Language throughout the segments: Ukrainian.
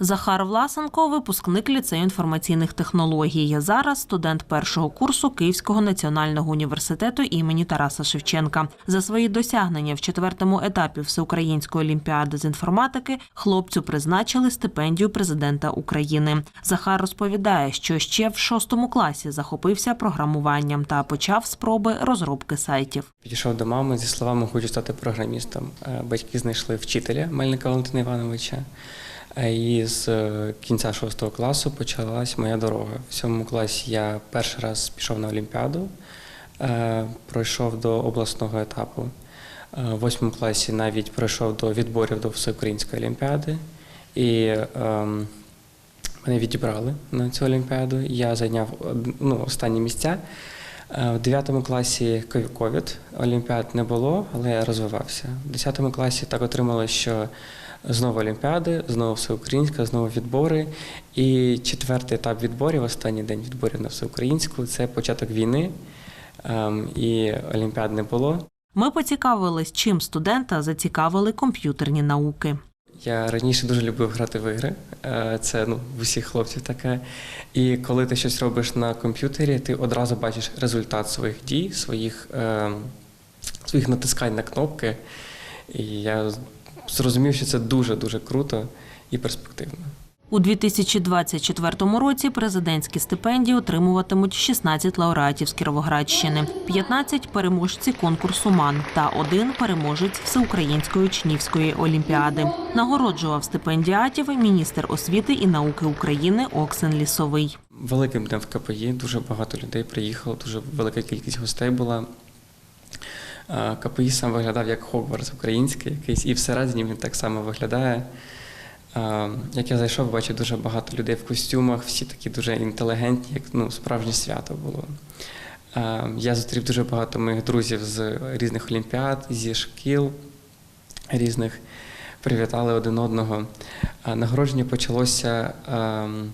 Захар Власенко, випускник ліцею інформаційних технологій. Зараз студент першого курсу Київського національного університету імені Тараса Шевченка. За свої досягнення в четвертому етапі Всеукраїнської олімпіади з інформатики хлопцю призначили стипендію президента України. Захар розповідає, що ще в шостому класі захопився програмуванням та почав спроби розробки сайтів. Підійшов до мами зі словами хочу стати програмістом. Е, Батьки знайшли вчителя Мельника Валентина Івановича. І з е, кінця шостого класу почалась моя дорога. В сьомому класі я перший раз пішов на Олімпіаду, е, пройшов до обласного етапу. Е, В восьмому класі навіть пройшов до відборів до Всеукраїнської олімпіади. І ем, мене відібрали на цю олімпіаду. Я зайняв ну, останні місця. В 9 класі ковід, олімпіад не було, але я розвивався. В 10 класі так отрималося, що знову олімпіади, знову всеукраїнська, знову відбори. І четвертий етап відборів, останній день відборів на всеукраїнську це початок війни. Ем, І олімпіад не було. Ми поцікавились, чим студента зацікавили комп'ютерні науки. Я раніше дуже любив грати в ігри. Е, Це ну, в усіх хлопців таке. І коли ти щось робиш на комп'ютері, ти одразу бачиш результат своїх дій, своїх, е, своїх натискань на кнопки. І я зрозумів, що це дуже-дуже круто і перспективно. У 2024 році президентські стипендії отримуватимуть 16 лауреатів з Кіровоградщини, 15 – переможці конкурсу МАН та один переможець Всеукраїнської учнівської олімпіади. Нагороджував стипендіатів міністр освіти і науки України Оксен Лісовий. Великим днем в КПІ дуже багато людей приїхало, дуже велика кількість гостей була. КПІ сам виглядав як Хогвартс український якийсь, і всередині він так само виглядає. Як я зайшов, бачив дуже багато людей в костюмах, всі такі дуже інтелігентні, як ну, справжнє свято було. Я зустрів дуже багато моїх друзів з різних олімпіад, зі шкіл різних, привітали один одного. Нагородження почалося ем,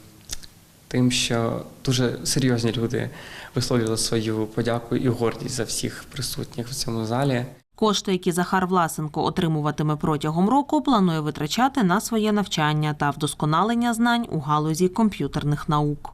тим, що дуже серйозні люди висловлювали свою подяку і гордість за всіх присутніх в цьому залі. Кошти, які Захар Власенко отримуватиме протягом року, планує витрачати на своє навчання та вдосконалення знань у галузі комп'ютерних наук.